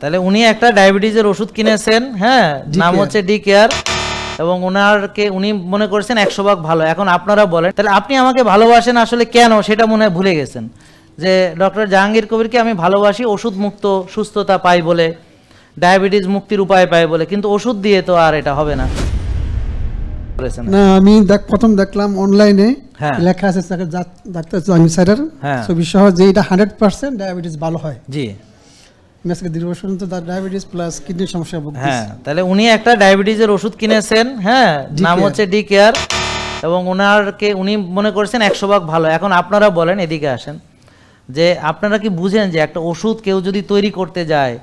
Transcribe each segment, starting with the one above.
তাহলে উনি একটা ডায়াবেটিসের ওষুধ কিনেছেন হ্যাঁ? নাম হচ্ছে ডি কেয়ার। এবং ওনারকে উনি মনে করছেন একশো ভাগ ভালো। এখন আপনারা বলেন তাহলে আপনি আমাকে ভালোবাসেন আসলে কেন? সেটা মনে হয় ভুলে গেছেন। যে ডক্টর জাহাঙ্গীর কবিরকে আমি ভালোবাসি ওষুধ মুক্ত সুস্থতা পাই বলে ডায়াবেটিস মুক্তির উপায় পাই বলে কিন্তু ওষুধ দিয়ে তো আর এটা হবে না। না আমি দেখ প্রথম দেখলাম অনলাইনে হ্যাঁ। লেখা আছে ডাক্তার জাহাঙ্গীর স্যারের হ্যাঁ। ছবি সহ যে এটা হান্ড্রেড পার্সেন্ট ডায়াবেটিস ভালো হয়। জি। আজকে দীর্ঘ বছর তো ডায়াবেটিস প্লাস কিডনির সমস্যা ভুগতেছি। হ্যাঁ তাহলে উনি একটা ডায়াবেটিসের ওষুধ কিনেছেন হ্যাঁ নাম হচ্ছে ডি কেয়ার এবং ওনারকে উনি মনে করছেন একশো ভাগ ভালো। এখন আপনারা বলেন এদিকে আসেন যে আপনারা কি বুঝেন যে একটা ওষুধ কেউ যদি তৈরি করতে যায়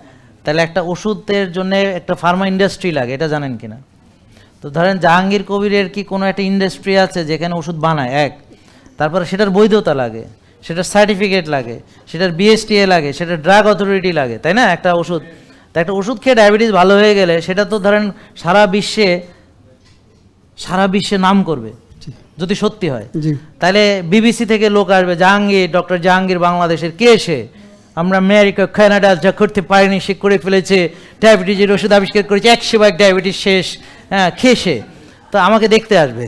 তাহলে একটা ওষুধের জন্য একটা ফার্মা ইন্ডাস্ট্রি লাগে এটা জানেন কিনা তো ধরেন জাহাঙ্গীর কবিরের কি কোনো একটা ইন্ডাস্ট্রি আছে যেখানে ওষুধ বানায় এক তারপরে সেটার বৈধতা লাগে। সেটার সার্টিফিকেট লাগে সেটার বিএসটিএ লাগে সেটা ড্রাগ অথরিটি লাগে তাই না? একটা ওষুধ। তা একটা ওষুধ খেয়ে ডায়াবেটিস ভালো হয়ে গেলে সেটা তো ধরেন সারা বিশ্বে সারা বিশ্বে নাম করবে যদি সত্যি হয়। তাহলে বিবিসি থেকে লোক আসবে জাহাঙ্গীর ডক্টর জাহাঙ্গীর বাংলাদেশের কে সে? আমরা আমেরিকা কানাডা যা করতে পারিনি সে করে ফেলেছে ডায়াবেটিসের ওষুধ আবিষ্কার করেছে একশো ভাগ ডায়াবেটিস শেষ হ্যাঁ খেয়ে সে? তো আমাকে দেখতে আসবে।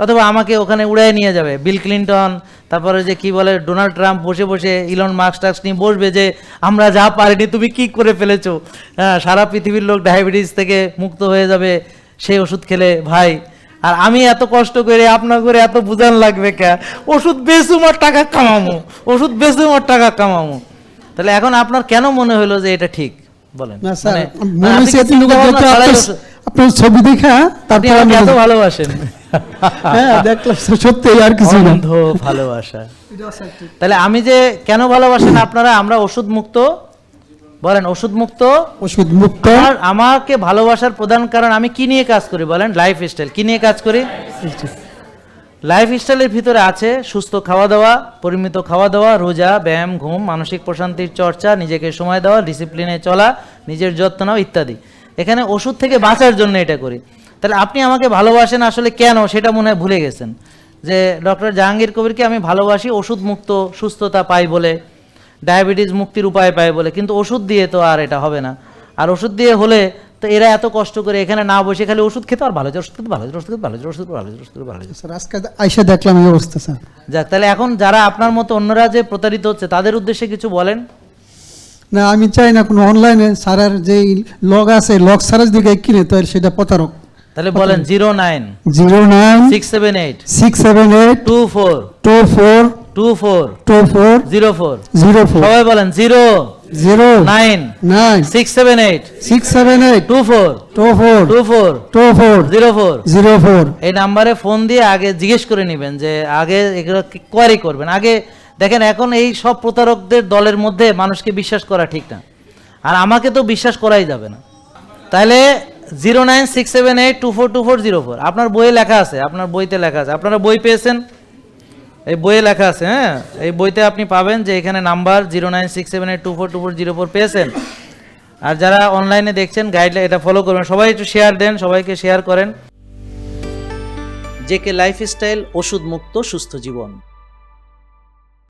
অথবা আমাকে ওখানে উড়ায় নিয়ে যাবে বিল ক্লিন্টন তারপরে যে কি বলে ডোনাল্ড ট্রাম্প বসে বসে ইলন মার্কস টাক্স নিয়ে বসবে যে আমরা যা পারিনি তুমি কি করে ফেলেছো? হ্যাঁ সারা পৃথিবীর লোক ডায়াবেটিস থেকে মুক্ত হয়ে যাবে সেই ওষুধ খেলে ভাই। আর আমি এত কষ্ট করে আপনার করে এত বুঝান লাগবে কে? ওষুধ বেচুম আর টাকা কামামো ওষুধ বেচুম আর টাকা কামামো। তাহলে এখন আপনার কেন মনে হলো যে এটা ঠিক? বলেন। না স্যার মানে- আপনার- ছবি দেখা আপনি তারপর এত ভালোবাসেন। হ্যাঁ দেখলাম সত্যি আর কিছু অন্ধ ভালোবাসা। তাহলে আমি যে কেন ভালোবাসেন আপনারা আমরা ওষুধ মুক্ত বলেন ওষুধ মুক্ত ওষুধ মুক্ত আমাকে ভালোবাসার প্রধান কারণ আমি কি নিয়ে কাজ করি বলেন? লাইফ স্টাইল কি নিয়ে কাজ করি? লাইফ স্টাইলের ভিতরে আছে সুস্থ খাওয়া দাওয়া পরিমিত খাওয়া দাওয়া রোজা ব্যায়াম ঘুম মানসিক প্রশান্তির চর্চা নিজেকে সময় দেওয়া ডিসিপ্লিনে চলা নিজের যত্ন নেওয়া ইত্যাদি। এখানে ওষুধ থেকে বাঁচার জন্য এটা করি। তাহলে আপনি আমাকে ভালোবাসেন আসলে কেন সেটা মনে হয় ভুলে গেছেন? যে ডক্টর জাহাঙ্গীর কবিরকে আমি ভালোবাসি ওষুধ মুক্ত সুস্থতা পাই বলে ডায়াবেটিস মুক্তির উপায় পাই বলে কিন্তু ওষুধ দিয়ে তো আর এটা হবে না। আর ওষুধ দিয়ে হলে তো এরা এত কষ্ট করে এখানে না বসে খালি ওষুধ খেতে আর ভালো হয়েছে, ওষুধ খেতে ভালো হয়েছে, ওষুধ খেতে ভালো হয়েছে, ওষুধ খেতে ভালো হয়েছে, ওষুধ খেতে ভালো হয়েছে। স্যার আজকে আইসা দেখলাম এই অবস্থা স্যার। যাক তাহলে এখন যারা আপনার মতো অন্যরা যে প্রতারিত হচ্ছে তাদের উদ্দেশ্যে কিছু বলেন। না আমি চাই না কোনো অনলাইনে স্যারের যে লগ আছে লগ সারার দিকে কিনে তো সেটা প্রতারক। তাহলে বলেন zero nine zero nine six seven eight six seven eight two four two four two four two four zero four. Zero four. সবাই বলেন zero zero nine nine six seven eight six seven eight two four two four two four two four zero four. Zero four. এই নাম্বারে phone দিয়ে আগে জিজ্ঞেস করে নেবেন যে আগে এগুলো কোয়ারি করবেন। আগে দেখেন এখন এই সব প্রতারকদের দলের মধ্যে মানুষকে বিশ্বাস করা ঠিক না। আর আমাকে তো বিশ্বাস করাই যাবে না। তাহলে zero nine six seven eight two four two four zero four আপনার বইয়ে লেখা আছে, আপনার বইতে লেখা আছে। আপনারা বই পেয়েছেন? এই বইয়ে লেখা আছে হ্যাঁ? এই বইতে আপনি পাবেন যে এখানে number zero nine six seven eight two four two four zero four পেয়েছেন। আর যারা অনলাইনে দেখছেন গাইডলাইন এটা ফলো করবেন। সবাই একটু শেয়ার দেন, সবাইকে শেয়ার করেন। জেকে লাইফস্টাইল ওষুধ মুক্ত সুস্থ জীবন।